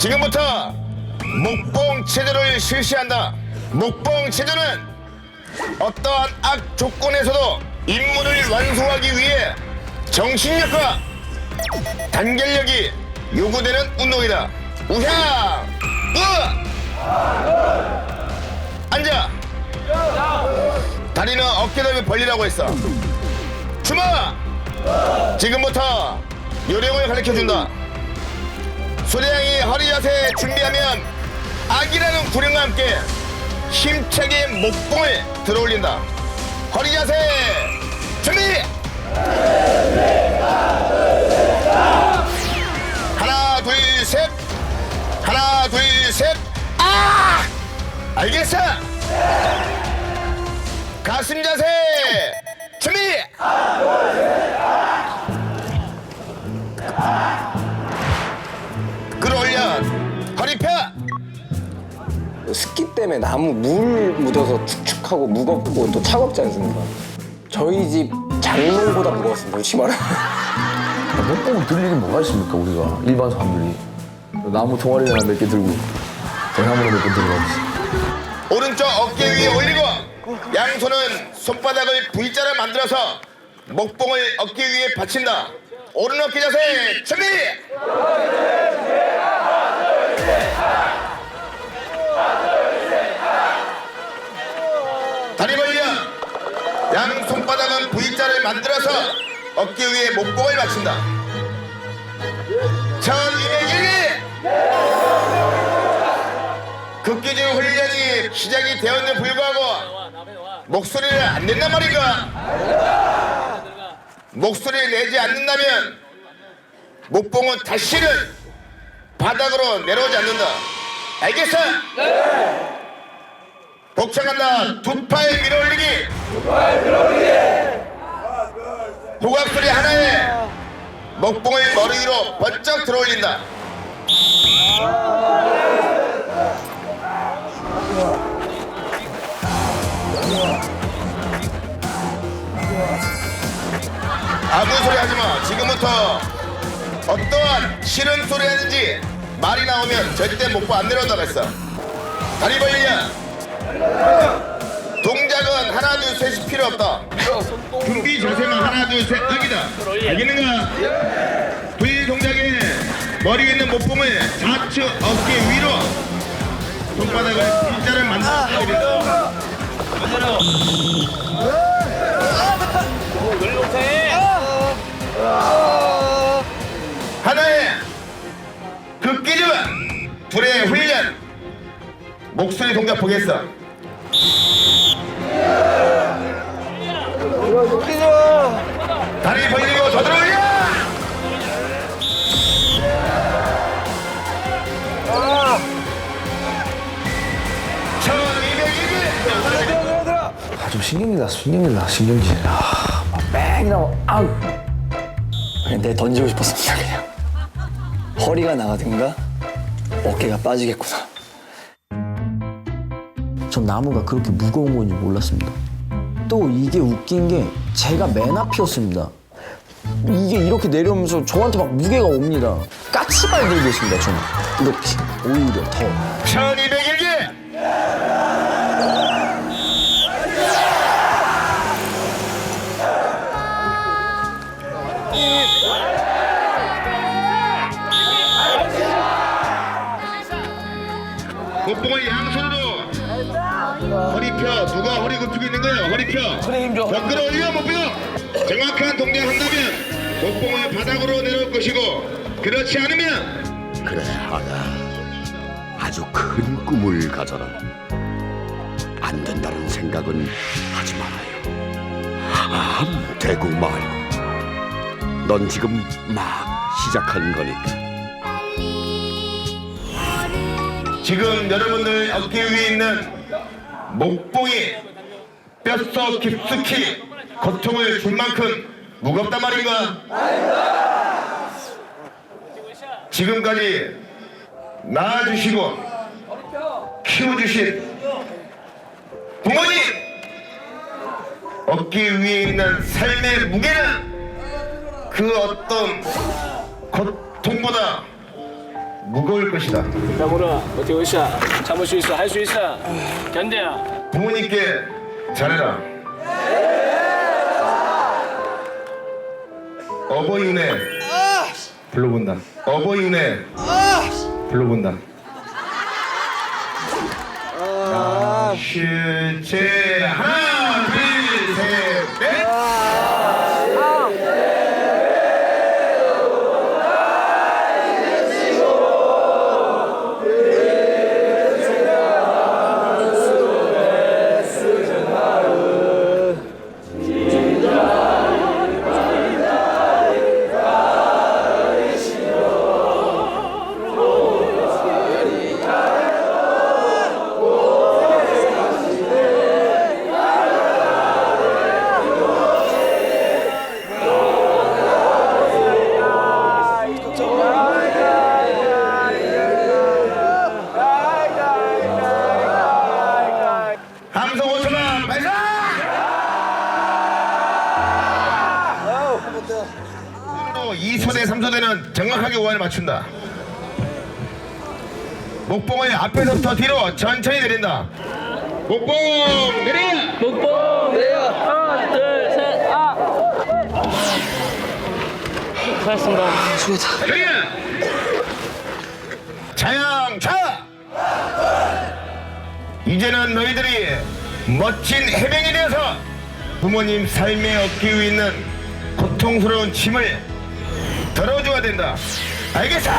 지금부터 목봉 체조를 실시한다. 목봉 체조는 어떠한 악 조건에서도 임무를 완수하기 위해 정신력과 단결력이 요구되는 운동이다. 우향! 으! 앉아! 다리는 어깨넓이 벌리라고 했어. 주먹! 지금부터 요령을 가르쳐준다. 소량이 허리 자세 준비하면 악이라는 구령과 함께 힘차게 목봉을 들어올린다. 허리 자세 준비! 하나 둘 셋. 하나 둘 셋. 아! 알겠어. 가슴 자세 준비. 습기 때문에 나무 물 묻어서 축축하고 무겁고 또 차갑지 않습니까? 저희 집 장롱보다 무거웠습니다, 솔직히 말하면. 목공을 들 일이 뭐가 있습니까 우리가 일반 사람들이 나무 종아리 하나 몇 개 들고 대나무로 몇개 들고 가지 오른쪽 어깨 위에 올리고 양손은 손바닥을 V자로 만들어서 목봉을 어깨 위에 받친다. 오른 어깨 자세 준비. 다리 벌려. 양 V자를 만들어서 어깨 위에 목봉을 받친다. 1201. 극기적 훈련이 시작이 되었는데 불구하고 목소리를 안 낸단 말인가? 목소리를 내지 않는다면 목봉은 다시는 바닥으로 내려오지 않는다. 알겠어? 복창한다. 두 팔 밀어 올리기. 도각 소리 하나에 목봉을 머리 위로 번쩍 들어 올린다. 아무 소리 하지 마. 지금부터 어떠한 싫은 소리 하는지 말이 나오면 절대 목보 안 내려온다고 했어. 다리 벌리냐? 동작은 하나 둘 셋이 필요 없다. 준비 자세만 하나 둘셋 여기다. 알겠는가? V 동작에 머리 에 있는 목봉을 좌측 어깨 위로 손바닥을 V자를 만들어 하나의 극기지와 둘의 훈련 목소리 동작 보겠어 다리 벌리고 더 들어 올려 천이백일 아좀 신경이 나 신경이 나 신경질 아뺑 나고 아우 그냥 내 던지고 싶었습니다, 그냥. 허리가 나가든가 어깨가 빠지겠구나. 전 나무가 그렇게 무거운 건지 몰랐습니다 또 이게 웃긴 게 제가 맨 앞이었습니다. 이게 이렇게 내려오면서 저한테 막 무게가 옵니다. 까치발 들고 있습니다 저는. 이렇게 오히려 더. 1201개 펴. 누가 허리 굽히고 있는 거야 허리 펴. 더 끌어올려 목봉 정확한 동작 한다면 목봉을 바닥으로 내려올 것이고 그렇지 않으면 그래 아가. 아주 큰 꿈을 가져라. 안 된다는 생각은 하지 말아요. 암 대고 말고 넌 지금 막 시작한 거니까. 지금 여러분들 어깨 위에 있는 목봉이 뼛속 깊숙이 고통을 줄 만큼 무겁단 말인가? 지금까지 낳아주시고 키워주신 부모님 어깨 위에 있는 삶의 무게는 그 어떤 고통보다 무거울 것이다. 나무라 어떻게 있어? 참을 수 있어? 할 수 있어? 견뎌. 부모님께 잘해라. 어버이 은혜 불러본다. 어버이 은혜 불러본다. 아, 실제 하나 정확하게 우한을 맞춘다. 목봉을 앞에서부터 뒤로 천천히 내린다. 목봉 내려! 목봉 내려. 하나, 둘, 셋, 아. 고맙습니다. 내려! 자양차! 이제는 너희들이 멋진 해병이 되어서 부모님 삶에 얻기 위해 있는 고통스러운 짐을 덜어줘야 된다. 알겠어?